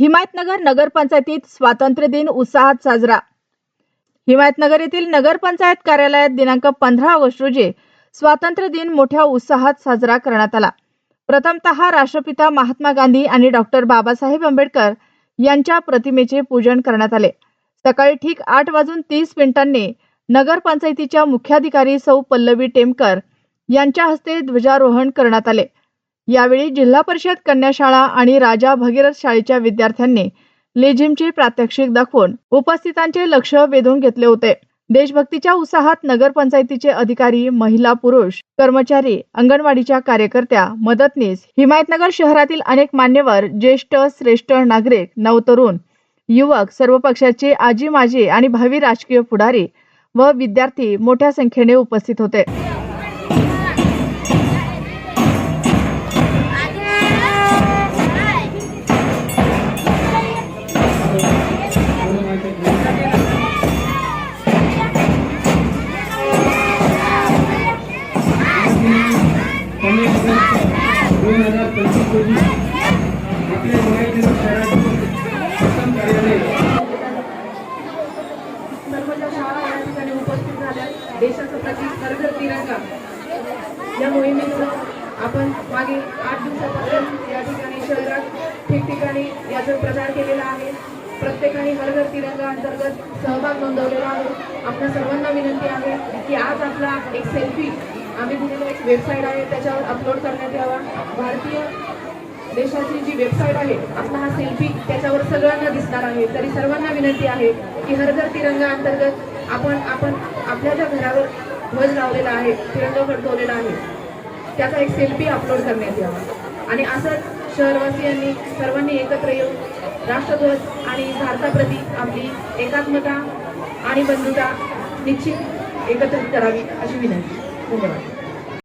हिमायतनगर नगरपंचायतीत स्वातंत्र्य दिन उत्साहात साजरा. हिमायतनगर येथील नगरपंचायत कार्यालयात दिनांक पंधरा ऑगस्ट रोजी स्वातंत्र्य दिन मोठ्या उत्साहात साजरा करण्यात आला. प्रथमतः राष्ट्रपिता महात्मा गांधी आणि डॉक्टर बाबासाहेब आंबेडकर यांच्या प्रतिमेचे पूजन करण्यात आले. सकाळी ठीक आठ वाजून तीस मिनिटांनी नगरपंचायतीच्या मुख्याधिकारी सौ पल्लवी टेमकर यांच्या हस्ते ध्वजारोहण करण्यात आले. यावेळी जिल्हा परिषद कन्या शाळा आणि राजा भगीरथ शाळेच्या विद्यार्थ्यांनी लेझिमचे प्रात्यक्षिक दाखवून उपस्थितांचे लक्ष वेधून घेतले होते. देशभक्तीच्या उत्साहात नगरपंचायतीचे अधिकारी महिला पुरुष कर्मचारी अंगणवाडीच्या कार्यकर्त्या मदतनीस हिमायतनगर शहरातील अनेक मान्यवर ज्येष्ठ श्रेष्ठ नागरिक नवतरुण युवक सर्व पक्षाचे आजी माजी आणि भावी राजकीय पुढारी व विद्यार्थी मोठ्या संख्येने उपस्थित होते. कमी दोन हजार पंचवीस रोजी आपल्या हिमायतनगर शहरातील प्रथम कार्यालय सर्वच्या शाळा या ठिकाणी उपस्थित झाल्या. देशाचं प्रतीक हरघर तिरंगा. या मोहिमेमुळे आपण मागे आठ दिवसापासून या ठिकाणी शहरात ठिकठिकाणी याचा प्रचार केलेला आहे. प्रत्येकाने हरघर तिरंगा अंतर्गत सहभाग नोंदवलेला आहे. आपल्या सर्वांना विनंती आहे की आज आपला एक सेल्फी आम्ही दिलेला एक वेबसाईट आहे त्याच्यावर अपलोड करण्यात यावा. भारतीय देशाची जी वेबसाईट आहे आपला हा सेल्फी त्याच्यावर सगळ्यांना दिसणार आहे. तरी सर्वांना विनंती आहे की हर घर तिरंगा अंतर्गत आपण आपण आपल्या ज्या घरावर ध्वज लावलेला आहे तिरंगा फडकवलेला आहे त्याचा एक सेल्फी अपलोड करण्यात यावा. आणि असंच शहरवासियांनी सर्वांनी एकत्र येऊन राष्ट्रध्वज आणि भारताप्रती आपली एकात्मता आणि बंधुता निश्चित एकत्रित करावी अशी विनंती. そう。